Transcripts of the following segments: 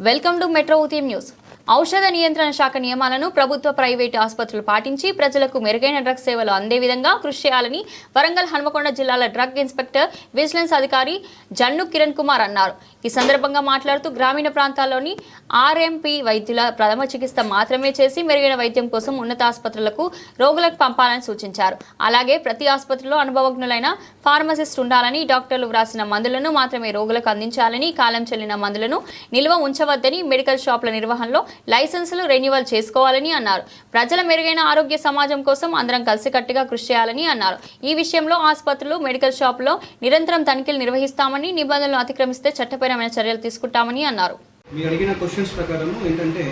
welcome to metro Udayam news ఔషధ నియంత్రణ శాఖ నియమాలను ప్రభుత్వ ప్రైవేటు ఆసుపత్రులు పాటించి ప్రజలకు మెరుగైన డ్రగ్ సేవలు అందే విధంగా కృషి చేయాలని వరంగల్ హన్మకొండ జిల్లాల డ్రగ్ ఇన్స్పెక్టర్ విజిలెన్స్ అధికారి జన్ను కిరణ్ కుమార్ అన్నారు. ఈ సందర్భంగా మాట్లాడుతూ గ్రామీణ ప్రాంతాల్లోని ఆర్ఎంపీ వైద్యుల ప్రథమ చికిత్స మాత్రమే చేసి మెరుగైన వైద్యం కోసం ఉన్నత ఆసుపత్రులకు రోగులకు పంపాలని సూచించారు. అలాగే ప్రతి ఆసుపత్రిలో అనుభవజ్ఞులైన ఫార్మసిస్ట్ ఉండాలని డాక్టర్లు వ్రాసిన మందులను మాత్రమే రోగులకు అందించాలని కాలం చెల్లిన మందులను నిల్వ ఉంచవద్దని మెడికల్ షాపుల నిర్వహణలో లైసెన్సులు రెన్యువల్ చేసుకోవాలని అన్నారు. ప్రజల మెరుగైన ఆరోగ్య సమాజం కోసం అందరం కలిసికట్టుగా కృషి చేయాలని అన్నారు. ఈ విషయంలో ఆసుపత్రులు మెడికల్ షాపులో నిరంతరం తనిఖీలు నిర్వహిస్తామని నిబంధనలు అతిక్రమిస్తే చట్టపరమైన చర్యలు తీసుకుంటామని అన్నారు. మీరు అడిగిన క్వశ్చన్స్ ప్రకారం ఏంటంటే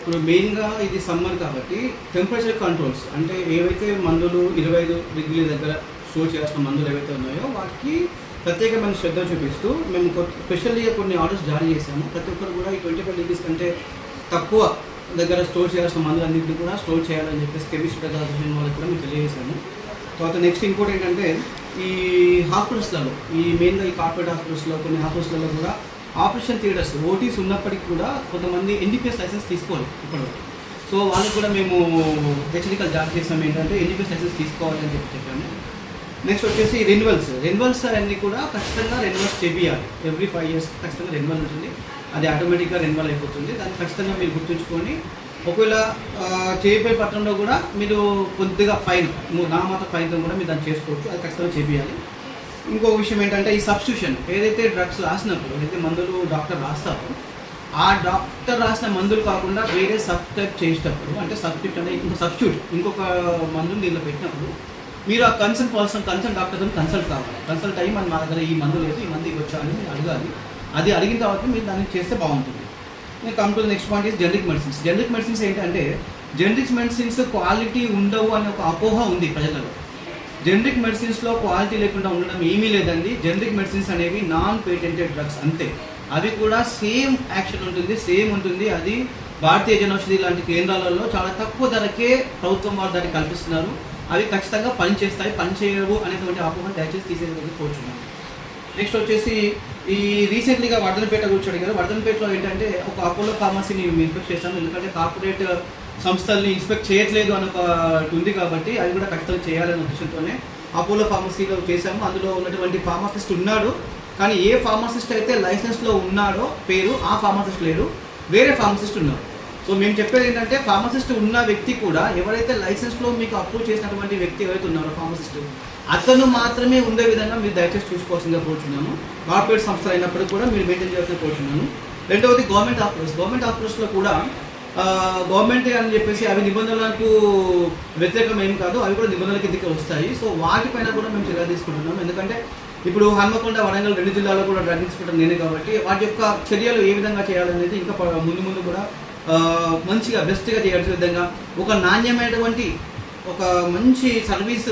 ఇప్పుడు మెయిన్గా ఇది సమ్మర్ కాబట్టి టెంపరేచర్ కంట్రోల్స్ అంటే ఏవైతే మందులు ఇరవై ఐదు డిగ్రీల దగ్గర స్టోర్ చేయాల్సిన మందులు ఏవైతే ఉన్నాయో వాటికి ప్రత్యేకమైన శ్రద్ధ చూపిస్తూ మేము స్పెషల్గా కొన్ని ఆర్డర్స్ జారీ చేశాము. ప్రతి ఒక్కరు కూడా ఈ ట్వంటీ ఫైవ్ డిగ్రీస్ కంటే తక్కువ దగ్గర స్టోర్ చేయాల్సిన మందులు అన్నింటినీ కూడా స్టోర్ చేయాలని చెప్పేసి కెమిస్ట్రీ అసోసియేషన్ వాళ్ళకి కూడా మేము తెలియజేశాము. తర్వాత నెక్స్ట్ ఇంకోటి ఏంటంటే ఈ హాస్పిటల్స్లలో ఈ మెయిన్గా ఈ కార్పొరేట్ హాస్పిటల్స్లో కొన్ని హాస్పిటల్స్లలో కూడా ఆపరేషన్ థియేటర్స్ ఓటీస్ ఉన్నప్పటికీ కూడా కొంతమంది ఎన్డీపీఎస్ లైసెన్స్ తీసుకోవాలి ఇప్పటివరకు. సో వాళ్ళకి కూడా మేము హెచ్చరికలు జారీ చేసాము ఏంటంటే ఎన్డీపీఎస్ లైసెన్స్ తీసుకోవాలని చెప్పి చెప్పాము. నెక్స్ట్ వచ్చేసి రెన్యువల్స్ రెన్యువల్స్ అన్నీ కూడా ఖచ్చితంగా రెన్యువల్స్ చేపియాలి. ఎవ్రీ ఫైవ్ ఇయర్స్ ఖచ్చితంగా రెన్యువల్ ఉంటుంది. అది ఆటోమేటిక్గా రెన్యువల్ అయిపోతుంది. దాన్ని ఖచ్చితంగా మీరు గుర్తుంచుకొని ఒకవేళ ఆ, పట్టణంలో పత్రంలో కూడా మీరు కొద్దిగా ఫైన్ నామాత ఫైన్తో కూడా మీరు దాన్ని చేసుకోవచ్చు. అది ఖచ్చితంగా చేపియాలి. ఇంకో విషయం ఏంటంటే ఈ సబ్స్టిట్యూషన్ ఏదైతే డ్రగ్స్ రాసినప్పుడు ఏదైతే మందులు డాక్టర్ రాస్తారో ఆ డాక్టర్ రాసిన మందులు కాకుండా వేరే సబ్స్క్రైబ్ చేసేటప్పుడు అంటే సబ్స్క్రిప్షన్ అంటే ఇంకో సబ్స్టిట్యూట్ ఇంకొక మందుని దీనిలో పెట్టినప్పుడు మీరు ఆ కన్సల్ట్ పర్సన్ కన్సల్ట్ డాక్టర్తో కన్సల్ట్ కావాలి. కన్సల్ట్ అయ్యి మన మా దగ్గర ఈ మందు లేదు ఈ మందు ఇవ్వచ్చు అని అడగాలి. అది అడిగిన తర్వాత మీరు దాన్ని చేస్తే బాగుంటుంది. నేను come to next point is generic medicines generic medicines ఏంటంటే జనరిక్ మెడిసిన్స్ క్వాలిటీ ఉండవు అనే ఒక అపోహ ఉంది ప్రజలలో. జనరిక్ మెడిసిన్స్లో క్వాలిటీ లేకుండా ఉండడం ఏమీ లేదండి. జనరిక్ మెడిసిన్స్ అనేవి నాన్ పేటెంటెడ్ డ్రగ్స్ అంతే. అవి కూడా సేమ్ యాక్షన్ ఉంటుంది సేమ్ ఉంటుంది. అది భారతీయ జనౌషధి లాంటి కేంద్రాలలో చాలా తక్కువ ధరకే ప్రభుత్వం వారు దాన్ని కల్పిస్తున్నారు. అవి ఖచ్చితంగా పనిచేస్తాయి పనిచేయవు అనేటువంటి అపోహ దయచేసి తీసేది కోరుచున్నాను. నెక్స్ట్ వచ్చేసి ఈ రీసెంట్లీగా వర్ధనపేట కూర్చోడు కదా వర్ధనపేటలో ఏంటంటే ఒక అపోలో ఫార్మసీని ఇన్స్పెక్ట్ చేస్తాను ఎందుకంటే కార్పొరేట్ సంస్థల్ని ఇన్స్పెక్ట్ చేయట్లేదు అని ఒక ఉంది కాబట్టి అది కూడా ఖచ్చితంగా చేయాలనే ఉద్దేశంతోనే అపోలో ఫార్మసీలో చేశాము. అందులో ఉన్నటువంటి ఫార్మసిస్ట్ ఉన్నాడు. కానీ ఏ ఫార్మసిస్ట్ అయితే లైసెన్స్లో ఉన్నాడో పేరు ఆ ఫార్మసిస్ట్ లేడు. వేరే ఫార్మసిస్ట్ ఉన్నారు సో మేము చెప్పేది ఏంటంటే ఫార్మసిస్ట్ ఉన్న వ్యక్తి కూడా ఎవరైతే లైసెన్స్లో మీకు అప్రూవ్ చేసినటువంటి వ్యక్తి ఎవరైతే ఉన్నారో ఫార్మసిస్ట్ అతను మాత్రమే ఉండే విధంగా మీరు దయచేసి చూసుకోవాల్సిందిగా కోరుచున్నాను కార్పొరేట్ సంస్థలు అయినప్పటికీ కూడా మీరు మెయింటైన్ చేయాల్సిన కోరుచున్నాను రెండవది గవర్నమెంట్ ఆఫీస్ గవర్నమెంట్ ఆఫీస్లో కూడా గవర్నమెంట్ అని చెప్పేసి అవి నిబంధనలకు వ్యతిరేకం ఏం కాదు అవి కూడా నిబంధనల కిందకి వస్తాయి. సో వాటిపైన కూడా మేము చర్య తీసుకుంటున్నాం ఎందుకంటే ఇప్పుడు హన్మకొండ వరంగల్ రెండు జిల్లాలో కూడా డ్రగ్ ఇన్స్పెక్టర్ నేనే కాబట్టి వాటి యొక్క చర్యలు ఏ విధంగా చేయాలనేది ఇంకా ముందు ముందు కూడా మంచిగా బెస్ట్గా చేయాల్సిన విధంగా ఒక నాణ్యమైనటువంటి ఒక మంచి సర్వీస్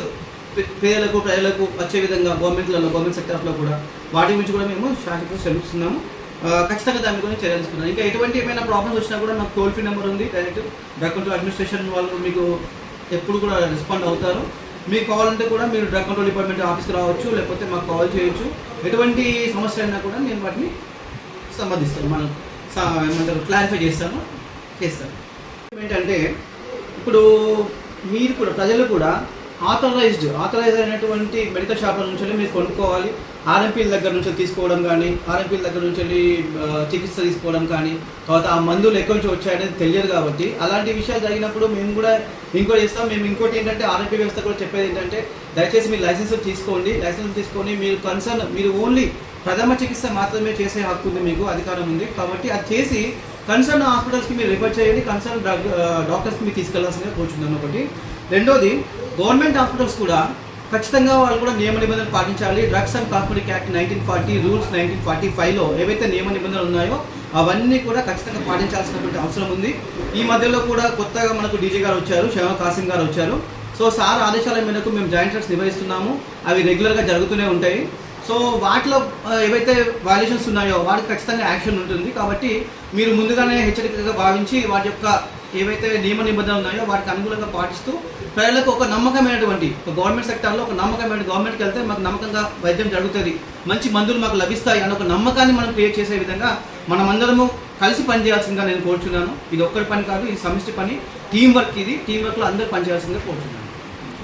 పేదలకు ప్రజలకు వచ్చే విధంగా గవర్నమెంట్లలో గవర్నమెంట్ సెక్టర్స్లో కూడా వాటి గురించి కూడా మేము శాశ్వత చెల్లిస్తున్నాము. ఖచ్చితంగా దాని గురించి చర్యలు తీసుకున్నాం ఇంకా ఎటువంటి ఏమైనా ప్రాబ్లమ్స్ వచ్చినా కూడా నాకు టోల్ ఫ్రీ నెంబర్ ఉంది. డైరెక్ట్ డ్రగ్ కంట్రోల్ అడ్మినిస్ట్రేషన్ వాళ్ళు మీకు ఎప్పుడు కూడా రెస్పాండ్ అవుతారు. మీకు కావాలంటే కూడా మీరు డ్రగ్ కంట్రోల్ డిపార్ట్మెంట్ ఆఫీస్కి రావచ్చు లేకపోతే మాకు కాల్ చేయొచ్చు. ఎటువంటి సమస్య అయినా కూడా నేను వాటిని సంబంధిస్తాను. మనం ఏమంటారు క్లారిఫై చేస్తాను. చేస్తారు. ఏంటంటే ఇప్పుడు మీరు కూడా ప్రజలు కూడా ఆథరైజ్డ్ ఆథరైజ్ అయినటువంటి మెడికల్ షాపుల నుంచి వెళ్ళి మీరు కొనుక్కోవాలి. ఆర్ఎంపీల దగ్గర నుంచి తీసుకోవడం కానీ ఆర్ఎంపీల దగ్గర నుంచి వెళ్ళి చికిత్స తీసుకోవడం కానీ తర్వాత ఆ మందులు ఎక్కడి నుంచి వచ్చాయనేది తెలియదు కాబట్టి అలాంటి విషయాలు జరిగినప్పుడు మేము కూడా ఇంకోటి చేస్తాం. మేము ఇంకోటి ఏంటంటే ఆర్ఎంపీ వ్యవస్థ కూడా చెప్పేది ఏంటంటే దయచేసి మీరు లైసెన్స్ తీసుకోండి. లైసెన్స్ తీసుకొని మీరు కన్సర్న్ మీరు ఓన్లీ ప్రథమ చికిత్స మాత్రమే చేసే హక్కు ఉంది మీకు అధికారం ఉంది. కాబట్టి అది చేసి కన్సర్న్ హాస్పిటల్స్కి మీరు రిఫర్ చేయండి. కన్సర్న్ డ్రగ్ డాక్టర్స్కి మీరు తీసుకెళ్ళాల్సిందిగా కోరుచున్నాను ఒకటి. రెండోది గవర్నమెంట్ హాస్పిటల్స్ కూడా ఖచ్చితంగా వాళ్ళు కూడా నియమ నిబంధనలు పాటించాలి. Drugs and cosmetic act nineteen forty rules nineteen forty ఫైవ్లో ఏవైతే నియమ నిబంధనలు ఉన్నాయో అవన్నీ కూడా ఖచ్చితంగా పాటించాల్సినటువంటి అవసరం ఉంది. ఈ మధ్యలో కూడా కొత్తగా మనకు డీజీ గారు వచ్చారు షేమ కాసిం గారు వచ్చారు. సో సార్ ఆదేశాల మేరకు మేము జాయింట్ ట్రక్స్ నిర్వహిస్తున్నాము అవి రెగ్యులర్గా జరుగుతూనే ఉంటాయి. సో వాటిలో ఏవైతే వాల్యుయేషన్స్ ఉన్నాయో వాటికి ఖచ్చితంగా యాక్షన్ ఉంటుంది. కాబట్టి మీరు ముందుగానే హెచ్చరికగా భావించి వాటి యొక్క ఏవైతే నియమ నిబంధనలు ఉన్నాయో వాటికి అనుగుణంగా పాటిస్తూ ప్రజలకు ఒక నమ్మకమైనటువంటి ఒక గవర్నమెంట్ సెక్టార్లో ఒక నమ్మకమైన గవర్నమెంట్కి వెళ్తే మాకు నమ్మకంగా వైద్యం జరుగుతుంది. మంచి మందులు మాకు లభిస్తాయి అన్న ఒక నమ్మకాన్ని మనం క్రియేట్ చేసే విధంగా మనమందరము కలిసి పనిచేయాల్సిందిగా నేను కోరుచున్నాను. ఇది ఒక్కరి పని కాదు ఇది సమిష్టి పని. టీం వర్క్ ఇది. టీం వర్క్లో అందరూ పనిచేయాల్సిందిగా కోరుచున్నాను.